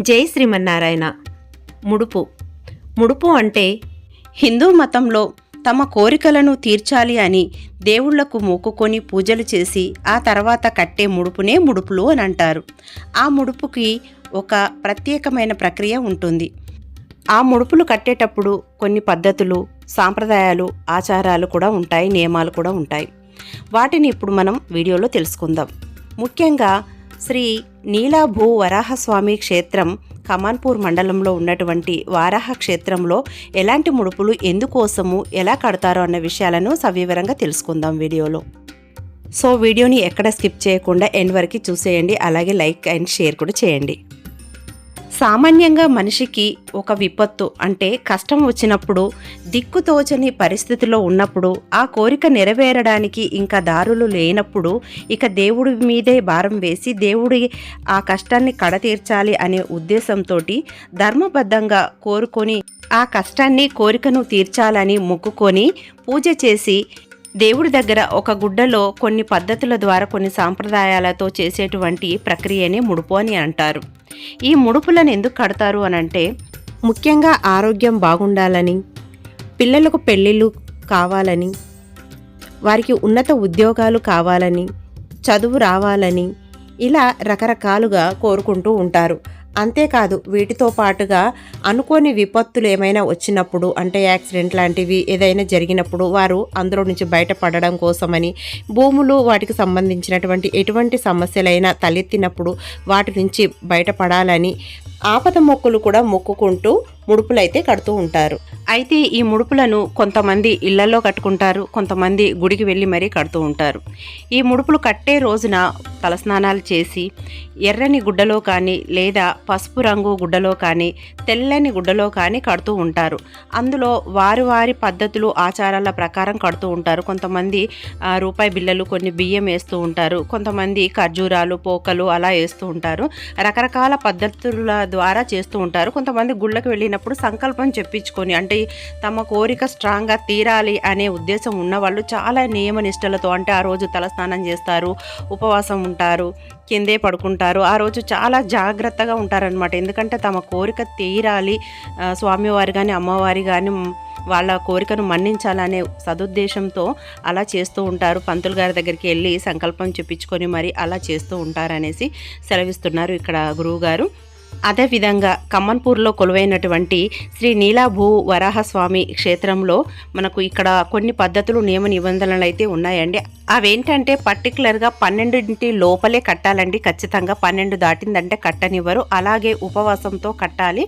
జై శ్రీమన్నారాయణ. ముడుపు. ముడుపు అంటే హిందూ మతంలో తమ కోరికలను తీర్చాలి అని దేవుళ్ళకు మొక్కుకొని పూజలు చేసి ఆ తర్వాత కట్టే ముడుపునే ముడుపులు అని అంటారు. ఆ ముడుపుకి ఒక ప్రత్యేకమైన ప్రక్రియ ఉంటుంది. ఆ ముడుపులు కట్టేటప్పుడు కొన్ని పద్ధతులు సాంప్రదాయాలు ఆచారాలు కూడా ఉంటాయి నియమాలు కూడా ఉంటాయి. వాటిని ఇప్పుడు మనం వీడియోలో తెలుసుకుందాం. ముఖ్యంగా శ్రీ నీలాభూ వరాహస్వామి క్షేత్రం కమాన్పూర్ మండలంలో ఉన్నటువంటి వారాహ క్షేత్రంలో ఎలాంటి ముడుపులు ఎందుకోసము ఎలా కడతారో అన్న విషయాలను సవివరంగా తెలుసుకుందాం వీడియోలో. సో వీడియోని ఎక్కడ స్కిప్ చేయకుండా ఎండ్ వరకు చూసేయండి అలాగే లైక్ అండ్ షేర్ కూడా చేయండి. సామాన్యంగా మనిషికి ఒక విపత్తు అంటే కష్టం వచ్చినప్పుడు దిక్కుతోచని పరిస్థితిలో ఉన్నప్పుడు ఆ కోరిక నెరవేరడానికి ఇంకా దారులు లేనప్పుడు ఇక దేవుడి మీదే భారం వేసి దేవుడి ఆ కష్టాన్ని కడతీర్చాలి అనే ఉద్దేశంతో ధర్మబద్ధంగా కోరుకొని ఆ కష్టాన్ని కోరికను తీర్చాలని మొక్కుకొని పూజ చేసి దేవుడి దగ్గర ఒక గుడ్డలో కొన్ని పద్ధతుల ద్వారా కొన్ని సాంప్రదాయాలతో చేసేటువంటి ప్రక్రియనే ముడుపు అని అంటారు. ఈ ముడుపులను ఎందుకు కడతారు అని అంటే ముఖ్యంగా ఆరోగ్యం బాగుండాలని పిల్లలకు పెళ్ళిళ్ళు కావాలని వారికి ఉన్నత ఉద్యోగాలు కావాలని చదువు రావాలని ఇలా రకరకాలుగా కోరుకుంటూ ఉంటారు. అంతేకాదు వీటితో పాటుగా అనుకోని విపత్తులు ఏమైనా వచ్చినప్పుడు అంటే యాక్సిడెంట్ లాంటివి ఏదైనా జరిగినప్పుడు వారు అందులో నుంచి బయటపడడం కోసమని భూములు వాటికి సంబంధించినటువంటి ఎటువంటి సమస్యలైనా తలెత్తినప్పుడు వాటి నుంచి బయటపడాలని ఆపద మొక్కులు కూడా మొక్కుకుంటూ ముడుపులైతే కడుతూ ఉంటారు. అయితే ఈ ముడుపులను కొంతమంది ఇళ్ళలో కట్టుకుంటారు కొంతమంది గుడికి వెళ్ళి మరీ కడుతూ ఉంటారు. ఈ ముడుపులు కట్టే రోజున తలస్నానాలు చేసి ఎర్రని గుడ్డలో కానీ లేదా పసుపు రంగు గుడ్డలో కానీ తెల్లని గుడ్డలో కానీ కడుతూ ఉంటారు. అందులో వారి వారి పద్ధతులు ఆచారాల ప్రకారం కడుతూ ఉంటారు. కొంతమంది రూపాయి బిళ్ళలు కొన్ని బియ్యం వేస్తూ ఉంటారు. కొంతమంది ఖర్జూరాలు పోకలు అలా వేస్తూ ఉంటారు. రకరకాల పద్ధతుల ద్వారా చేస్తూ ఉంటారు. కొంతమంది గుళ్ళకి వెళ్ళినప్పుడు సంకల్పం చెప్పించుకొని అంటే తమ కోరిక స్ట్రాంగ్గా తీరాలి అనే ఉద్దేశం ఉన్నవాళ్ళు చాలా నియమ నిష్టలతో అంటే ఆ రోజు తలస్నానం చేస్తారు ఉపవాసం ఉంటారు కిందే పడుకుంటారు. ఆ రోజు చాలా జాగ్రత్తగా ఉంటారనమాట ఎందుకంటే తమ కోరిక తీరాలి. స్వామివారి కానీ అమ్మవారి కానీ వాళ్ళ కోరికను మన్నించాలనే సదుద్దేశంతో అలా చేస్తూ ఉంటారు. పంతులు గారి దగ్గరికి వెళ్ళి సంకల్పం చెప్పించుకొని మరి అలా చేస్తూ ఉంటారనేసి సెలవిస్తున్నారు ఇక్కడ గురువుగారు. అదేవిధంగా కమ్మన్పూర్లో కొలువైనటువంటి శ్రీ నీలాభూ వరాహస్వామి క్షేత్రంలో మనకు ఇక్కడ కొన్ని పద్ధతులు నియమ నిబంధనలు అయితే ఉన్నాయండి. అవేంటంటే పర్టికులర్గా పన్నెండింటి లోపలే కట్టాలండి ఖచ్చితంగా పన్నెండు దాటిందంటే కట్టనివ్వరు. అలాగే ఉపవాసంతో కట్టాలి.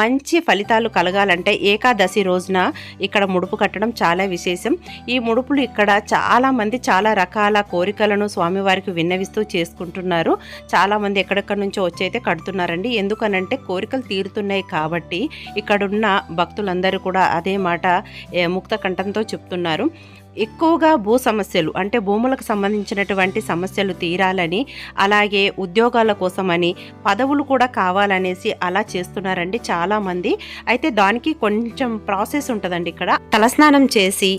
మంచి ఫలితాలు కలగాలంటే ఏకాదశి రోజున ఇక్కడ ముడుపు కట్టడం చాలా విశేషం. ఈ ముడుపులు ఇక్కడ చాలామంది చాలా రకాల కోరికలను స్వామివారికి విన్నవిస్తూ చేసుకుంటున్నారు. చాలామంది ఎక్కడెక్కడి నుంచో వచ్చి అయితే కడుతున్నారండి. ఎందుకనంటే కోరికలు తీరుతున్నాయి కాబట్టి ఇక్కడున్న భక్తులందరూ కూడా అదే మాట ముక్త కంఠంతో చెప్తున్నారు. ఎక్కువగా భూ సమస్యలు అంటే భూములకు సంబంధించినటువంటి సమస్యలు తీరాలని అలాగే ఉద్యోగాల కోసమని పదవులు కూడా కావాలనేసి అలా చేస్తున్నారండి చాలామంది. అయితే దానికి కొంచెం ప్రాసెస్ ఉంటుందండి ఇక్కడ. తలస్నానం చేసి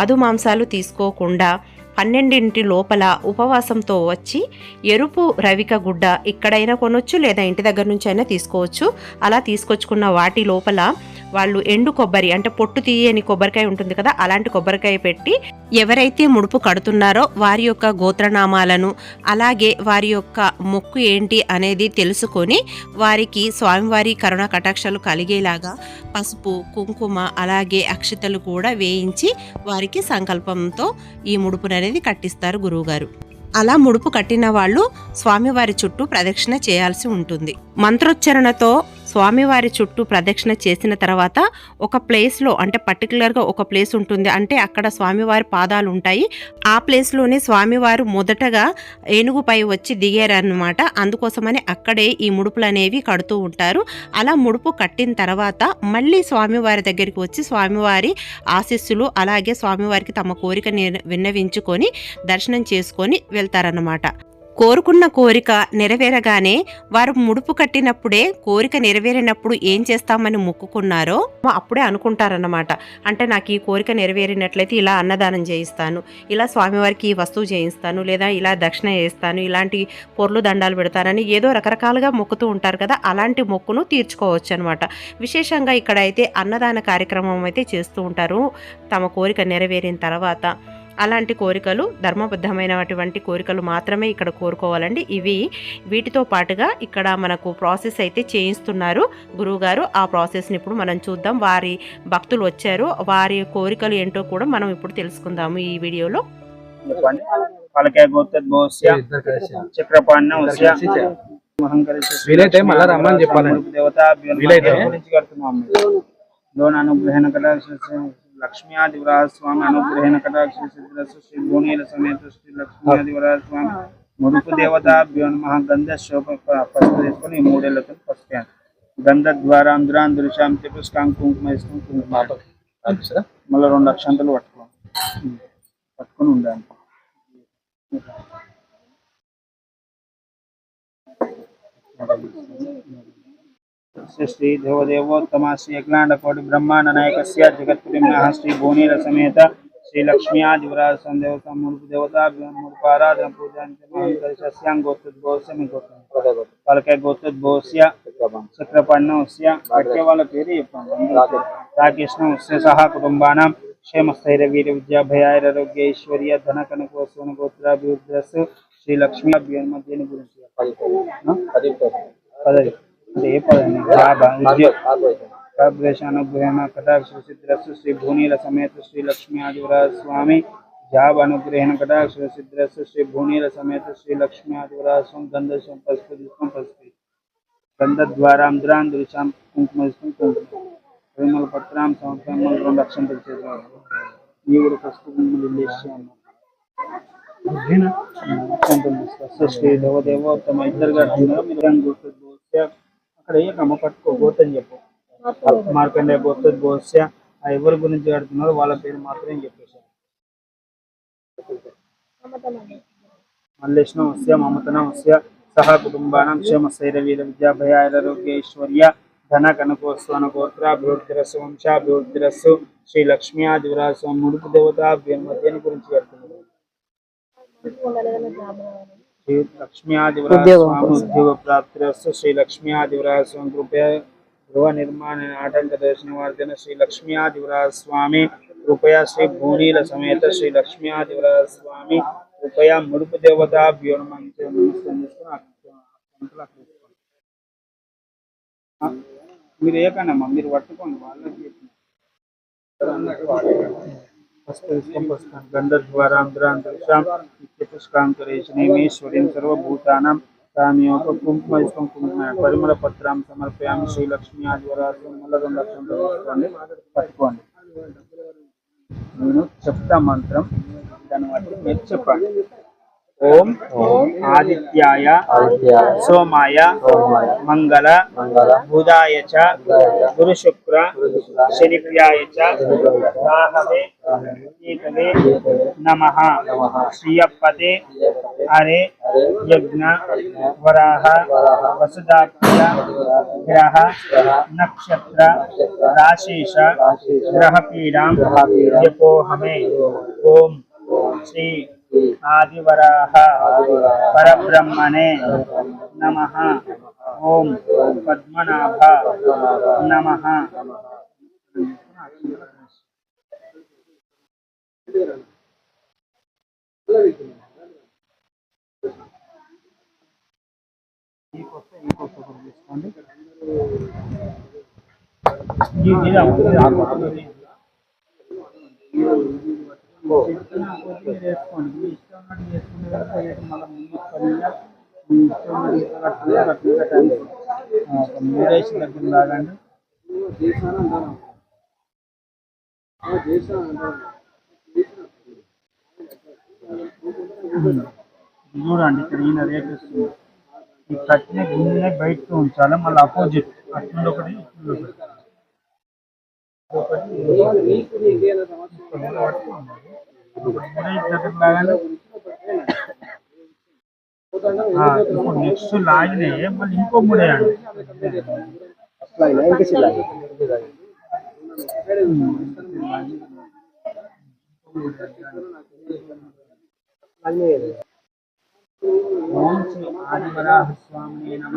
మధు మాంసాలు తీసుకోకుండా పన్నెండింటి లోపల ఉపవాసంతో వచ్చి ఎరుపు రవిక గుడ్డ ఇక్కడైనా కొనొచ్చు లేదా ఇంటి దగ్గర నుంచి అయినా తీసుకోవచ్చు. అలా తీసుకొచ్చుకున్న వాటి లోపల వాళ్ళు ఎండు కొబ్బరి అంటే పొట్టు తీయని కొబ్బరికాయ ఉంటుంది కదా అలాంటి కొబ్బరికాయ పెట్టి ఎవరైతే ముడుపు కడుతున్నారో వారి యొక్క గోత్రనామాలను అలాగే వారి యొక్క మొక్కు ఏంటి అనేది తెలుసుకొని వారికి స్వామివారి కరుణ కటాక్షలు కలిగేలాగా పసుపు కుంకుమ అలాగే అక్షతలు కూడా వేయించి వారికి సంకల్పంతో ఈ ముడుపును అనేది కట్టిస్తారు గురువుగారు. అలా ముడుపు కట్టిన వాళ్ళు స్వామివారి చుట్టూ ప్రదక్షిణ చేయాల్సి ఉంటుంది. మంత్రోచ్చరణతో స్వామివారి చుట్టూ ప్రదక్షిణ చేసిన తర్వాత ఒక ప్లేస్లో అంటే పర్టికులర్గా ఒక ప్లేస్ ఉంటుంది. అంటే అక్కడ స్వామివారి పాదాలు ఉంటాయి. ఆ ప్లేస్లోనే స్వామివారు మొదటగా ఏనుగుపై వచ్చి దిగారనమాట అందుకోసమని అక్కడే ఈ ముడుపులు అనేవి కడుతూ ఉంటారు. అలా ముడుపు కట్టిన తర్వాత మళ్ళీ స్వామివారి దగ్గరికి వచ్చి స్వామివారి ఆశీస్సులు అలాగే స్వామివారికి తమ కోరిక విన్నవించుకొని దర్శనం చేసుకొని వెళ్తారన్నమాట. కోరుకున్న కోరిక నెరవేరగానే వారు ముడుపు కట్టినప్పుడే కోరిక నెరవేరినప్పుడు ఏం చేస్తామని మొక్కుకున్నారో అప్పుడే అనుకుంటారన్నమాట. అంటే నాకు ఈ కోరిక నెరవేరినట్లయితే ఇలా అన్నదానం చేయిస్తాను ఇలా స్వామివారికి ఈ వస్తువు చేయిస్తాను లేదా ఇలా దక్షిణ చేస్తాను ఇలాంటి పొర్లు దండాలు పెడతానని ఏదో రకరకాలుగా మొక్కుతూ ఉంటారు కదా అలాంటి మొక్కును తీర్చుకోవచ్చు అనమాట విశేషంగా ఇక్కడ అయితే అన్నదాన కార్యక్రమం అయితే చేస్తూ ఉంటారు. తమ కోరిక నెరవేరిన తర్వాత అలాంటి కోరికలు ధర్మబద్ధమైనటువంటి కోరికలు మాత్రమే ఇక్కడ కోరుకోవాలండి. ఇవి వీటితో పాటుగా ఇక్కడ మనకు ప్రాసెస్ అయితే చేయిస్తున్నారు. గురువుగారు ఆ ప్రాసెస్ని ఇప్పుడు మనం చూద్దాం. వారి భక్తులు వచ్చారు. వారి కోరికలు ఏంటో కూడా మనం ఇప్పుడు తెలుసుకుందాము ఈ వీడియోలో. వీలైతే మళ్ళా రమ్మని చెప్పాలండి. దేవత వీలైతే. అనుగ్రహణ కటాక్ష లక్ష్మీయాదివరాజ స్వామి అనుగ్రహణ కటాక్ష సిద్ధిరస్సు శ్రీ భువనీల సమేత శ్రీ లక్ష్మీయాదివరాజ స్వామి ముడుపు దేవత నమ గంధ శోభ పసుపు తీసుకొని ఈ మూడేళ్ళతో పసుపు గంధ ద్వారా అందురాన్ దురుషాం తిపుష్కాం కుంకుమ వేసుకొని కుంకుమ మళ్ళీ రెండు అక్షంతలు పట్టుకోండి పట్టుకొని ఉండాలి శ్రీ దేవదేవోత్తమ శ్రీ అఖిలాండ కోటి బ్రహ్మాండ నాయకస్య జగత్పురిమ్నః శ్రీ భువనీల సమేత శ్రీ లక్ష్మీయాదివరాజ సందేవత ముడుపు దేవత ముడుపు ఆరాధన పూజాంతి సస్యాం గోత్రోద్భవస్య మీ గోత్రం వాళ్ళకే గోత్రోద్భవస్య చక్రపర్ణవస్య వచ్చే వాళ్ళ పేరు చెప్పండి రాకృష్ణ వస్య సహా కుటుంబానాం క్షేమస్థైర్య వీర విద్యా భయారోగ్య ఐశ్వర్య ధన కనకోత్సవ గోత్రాభివృద్ధి శ్రీ లక్ష్మీ అభ్యర్థి మధ్యని గురించి చెప్పాలి. పదవి అంటే ఏ పదవి లాభ ఉద్యోగ అనుగ్రహణ కటాక్ష సిద్ధిరస్సు శ్రీ భూనీల సమేత శ్రీ లక్ష్మీ ఆదివరాజ స్వామి జాబ్ అనుగ్రహణ కటాక్ష సిద్ధిరస్సు శ్రీ భూనీల సమేత శ్రీ లక్ష్మీ ఆదివరాజ స్వామి గంధం పసుపు తీసుకొని పసుపు గంధ ద్వారా అంధ్రాన్ దృశాం కుంకుమ తీసుకొని కుంకుమ పరిమళ పత్రాం సంవత్సరం రెండు అక్షంతలు చేశారు ఈ కూడా పసుపు కుంకుమలు వేసి అక్షంతలు తీసుకొస్తే శ్రీ దేవదేవోత్తమ ఇద్దరు కడుతున్నారు మీరు దాన్ని గుర్తు అక్కడ ఏ కమ్మ పట్టుకో గోతని చెప్పు. మార్కండే గోత్ర గోస్య ఆ ఎవరి గురించి కడుతున్నారో వాళ్ళ పేరు మాత్రమే చెప్పేశారు. మల్లేష్ణ వస్య మమతన వస్య సహ కుటుంబానం క్షేమ శైరవీర విద్యా భయ ఆరోగ్య ఐశ్వర్య ధన కనకోస్వన గోత్రాభివృద్ధిరస్సు వంశాభివృద్ధిరస్సు శ్రీ లక్ష్మీయాదివరాజు ముడుపు దేవత మధ్యని గురించి కడుతున్నారు శ్రీ లక్ష్మీయాదివరాజ స్వామి ఉద్యోగ ప్రాప్తిరస్సు శ్రీ లక్ష్మీయాదివరాజ స్వామి కృపయ గృహ నిర్మాణ ఆటంక దర్శన వర్ధన శ్రీ లక్ష్మీయాదివరాజ స్వామి కృపయా శ్రీ భూనీల సమేత శ్రీ లక్ష్మీయాదివరాజ స్వామి కృపయా ముడుపు దేవత వ్యోనమంత్రి నమస్కారం చేసుకుని ఆ పంటలు అక్కడ వేసుకోండి. ఆ, మీరు ఏకనమ్మా మీరు పట్టుకోండి వాళ్ళకి చెప్పండి. గంధద్వారాంధ్రాంధ్రాం చతుష్కాంకరేషణీమేశ్వరీం సర్వభూతానాం తామియోక కుంకుమ ఇష్టం కుంకుమ పరిమళ పత్రాం సమర్పయామి శ్రీ లక్ష్మీ ఆదివరాజు పట్టుకోండి నేను చెప్తా మంత్రం దాన్ని బట్టి మీరు చెప్పండి ओम आदित्याय सोमाय मंगल बुधाय च गुरुशुक्र शनिप्रियाय चाहवे एकवे नमः श्रियपते हरे यज्ञ वराह वसुधाप्रिय ग्रह नक्षत्र राशेष ग्रहपीड़ा यपोहमे ओम श्री గ్రహపీడాం యపోహమే ఓం శ్రీ ఆదివరాహ పరబ్రహ్మణే నమ ఓం పద్మనాభ నమ చేసుకోండి మీ ఇష్టం ఉన్నట్టు చేసుకునే కనుక ఏదో మళ్ళీ ముందు పనిగా మీ ఇష్టం ఉన్నట్టు ఇట్లా కట్టుకుంటే అట్లా కట్టండి. ఆ, ఒక మీరేసి దగ్గర లాగండి ఇది చూడండి ఇక్కడ ఈయన రేట్ ఇస్తుంది ఈ కట్టిన గిన్నె బయటకు ఉంచాలి మళ్ళీ అపోజిట్ అట్లా ఒకటి ఇట్లా ఒకటి. ఒకటి ఇప్పుడు నెక్స్ట్ లాగినే మళ్ళీ ఇంకో మూడే ఓం శ్రీ ఆదివరాహ స్వామి నమ.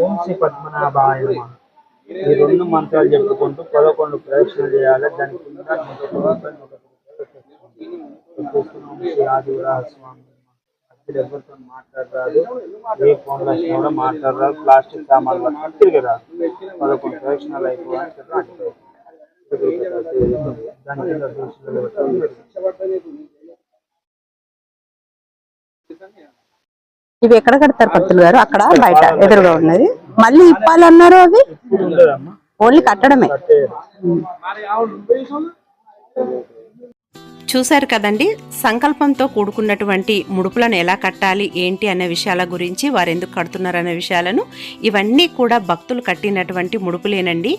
ఓం శ్రీ పద్మనాభాయ నమ. ఈ రెండు మంత్రాలు చెప్పుకుంటూ పదకొండు ప్రదక్షిణలు చేయాలి. దాని స్వామి. అసలు ఎవరితో మాట్లాడరాదు ఏ ఫోన్ వచ్చినా కూడా మాట్లాడరాదు. ప్లాస్టిక్ సామాన్లు పట్టుకొని తిరగరాదు పదకొండు పెట్టుకొని ఇవి ఎక్కడ కడతారు పంతులు గారు? అక్కడ బయట ఎదురుగా ఉన్నది. మళ్ళీ ఇప్పాలన్నారు అవి? ఓన్లీ కట్టడమే. చూశారు కదండి సంకల్పంతో కూడుకున్నటువంటి ముడుపులను ఎలా కట్టాలి ఏంటి అనే విషయాల గురించి వారు ఎందుకు కడుతున్నారు అనే విషయాలను ఇవన్నీ కూడా భక్తులు కట్టినటువంటి ముడుపులేనండి.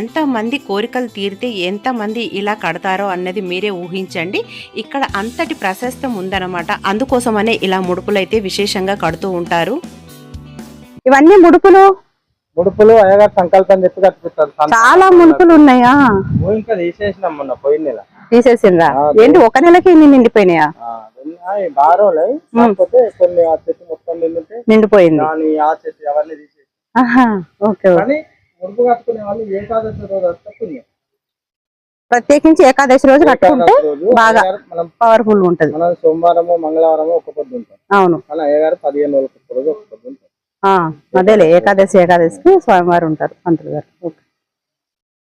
ఎంతమంది కోరికలు తీరితే ఎంతమంది ఇలా కడతారో అన్నది మీరే ఊహించండి. ఇక్కడ అంతటి ప్రశస్తం ఉందన్నమాట. అందుకోసమనే ఇలా ముడుపులైతే విశేషంగా కడుతూ ఉంటారు. ఇవన్నీ ముడుపులు? ముడుపులు అయ్యగారు సంకల్పం చెప్పి కట్టుకుంటారు చాలా ముడుపులు ఉన్నాయా? ఇంకా తీసేసినాం మొన్న పోయిన నెల తీసేసిండ్రా? ఏంటి ఒక నెలకి ఇన్ని నిండిపోయినాయా? రోజులై నిండిపోయింది. ప్రత్యేకించి ఏకాదశి రోజు కట్టుకుంటే బాగా పవర్ఫుల్ ఉంటది. మనం సోమవారము మంగళవారము ఒక పొద్దు ఉంటాం. అవును. మన అయ్యగారు పదిహేను రోజులకు ఒక పొద్దు అదేలే ఏకాదశి ఏకాదశికి స్వామివారు ఉంటారు పంతులు గారు. ఓకే.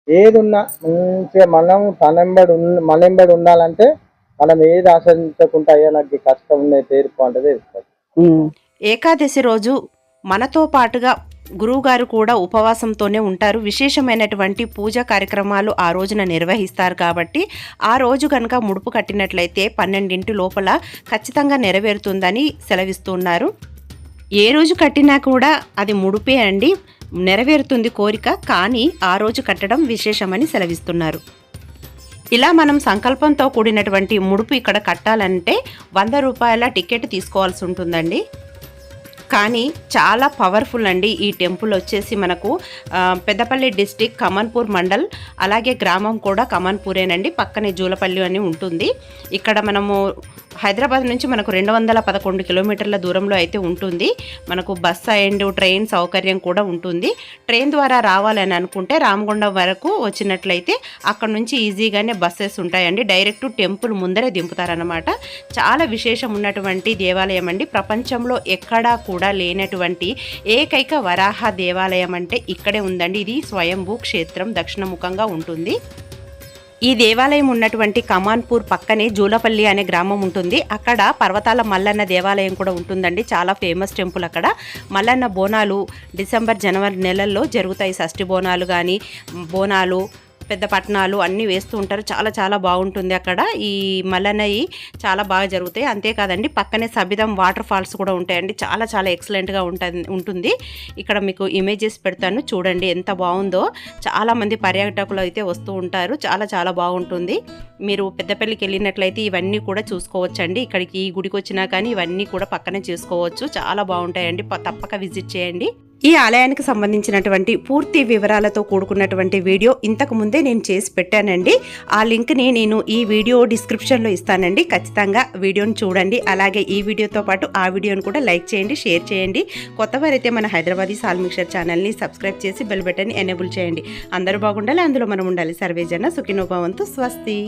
ఏది ఉన్నా మంచిగా మనం తనెంబడి ఉన్న మనెంబడి ఉండాలంటే మనం ఏది ఆశించకుండా అయ్యా నాకు కష్టం ఉన్నాయి తీర్పు అంటే. ఏకాదశి రోజు మనతో పాటుగా గురువుగారు కూడా ఉపవాసంతోనే ఉంటారు. విశేషమైనటువంటి పూజా కార్యక్రమాలు ఆ రోజున నిర్వహిస్తారు కాబట్టి ఆ రోజు కనుక ముడుపు కట్టినట్లయితే పన్నెండింటి లోపల ఖచ్చితంగా నెరవేరుతుందని సెలవిస్తున్నారు ఏ రోజు కట్టినా కూడా అది ముడుపే అండి. నెరవేరుతుంది కోరిక కానీ ఆ రోజు కట్టడం విశేషమని సెలవిస్తున్నారు. ఇలా మనం సంకల్పంతో కూడినటువంటి ముడుపు ఇక్కడ కట్టాలంటే వంద రూపాయల టికెట్ తీసుకోవాల్సి ఉంటుందండి. కానీ చాలా పవర్ఫుల్ అండి. ఈ టెంపుల్ వచ్చేసి మనకు పెద్దపల్లి డిస్టిక్ కమన్పూర్ మండల్ అలాగే గ్రామం కూడా కమన్పూరేనండి. పక్కనే జూలపల్లి అని ఉంటుంది. ఇక్కడ మనము హైదరాబాద్ నుంచి మనకు రెండు వందల పదకొండు కిలోమీటర్ల దూరంలో అయితే ఉంటుంది. మనకు బస్ అండ్ ట్రైన్ సౌకర్యం కూడా ఉంటుంది. ట్రైన్ ద్వారా రావాలని అనుకుంటే రామగుండం వరకు వచ్చినట్లయితే అక్కడ నుంచి ఈజీగానే బస్సెస్ ఉంటాయండి. డైరెక్ట్ టెంపుల్ ముందరే దింపుతారనమాట చాలా విశేషం ఉన్నటువంటి దేవాలయం అండి. ప్రపంచంలో ఎక్కడా కూడా లేనటువంటి ఏకైక వరాహ దేవాలయం అంటే ఇక్కడే ఉందండి. ఇది స్వయంభూ క్షేత్రం దక్షిణముఖంగా ఉంటుంది. ఈ దేవాలయం ఉన్నటువంటి కమాన్పూర్ పక్కనే జూలపల్లి అనే గ్రామం ఉంటుంది. అక్కడ పర్వతాల మల్లన్న దేవాలయం కూడా ఉంటుందండి. చాలా ఫేమస్ టెంపుల్ అక్కడ. మల్లన్న బోనాలు డిసెంబర్ జనవరి నెలల్లో జరుగుతాయి. షష్ఠి బోనాలు కానీ బోనాలు పెద్ద పట్టణాలు అన్నీ వేస్తూ ఉంటారు. చాలా చాలా బాగుంటుంది అక్కడ. ఈ మల్లన్నయి చాలా బాగా జరుగుతాయి. అంతేకాదండి పక్కనే సబిదం వాటర్ ఫాల్స్ కూడా ఉంటాయండి. చాలా చాలా ఎక్సలెంట్గా ఉంటుంది ఉంటుంది. ఇక్కడ మీకు ఇమేజెస్ పెడతాను. చూడండి ఎంత బాగుందో. చాలా మంది పర్యాటకులు అయితే వస్తూ ఉంటారు. చాలా చాలా బాగుంటుంది. మీరు పెద్దపల్లికి వెళ్ళినట్లయితే ఇవన్నీ కూడా చూసుకోవచ్చండి. ఇక్కడికి ఈ గుడికి వచ్చినా కానీ ఇవన్నీ కూడా పక్కనే చూసుకోవచ్చు. చాలా బాగుంటాయండి. ప- తప్పక విజిట్ చేయండి. ఈ ఆలయానికి సంబంధించినటువంటి పూర్తి వివరాలతో కూడుకున్నటువంటి వీడియో ఇంతకు ముందే నేను చేసి పెట్టానండి. ఆ లింక్ని నేను ఈ వీడియో డిస్క్రిప్షన్లో ఇస్తానండి. ఖచ్చితంగా వీడియోని చూడండి. అలాగే ఈ వీడియోతో పాటు ఆ వీడియోని కూడా లైక్ చేయండి షేర్ చేయండి. కొత్తవారైతే మన హైదరాబాదీ సాల్మిక్షర్ ఛానల్ని సబ్స్క్రైబ్ చేసి బెల్ బటన్ని ఎనేబుల్ చేయండి. అందరూ బాగుండాలి. అందులో మనం ఉండాలి. సర్వేజన సుఖినోభావంతో స్వస్తి.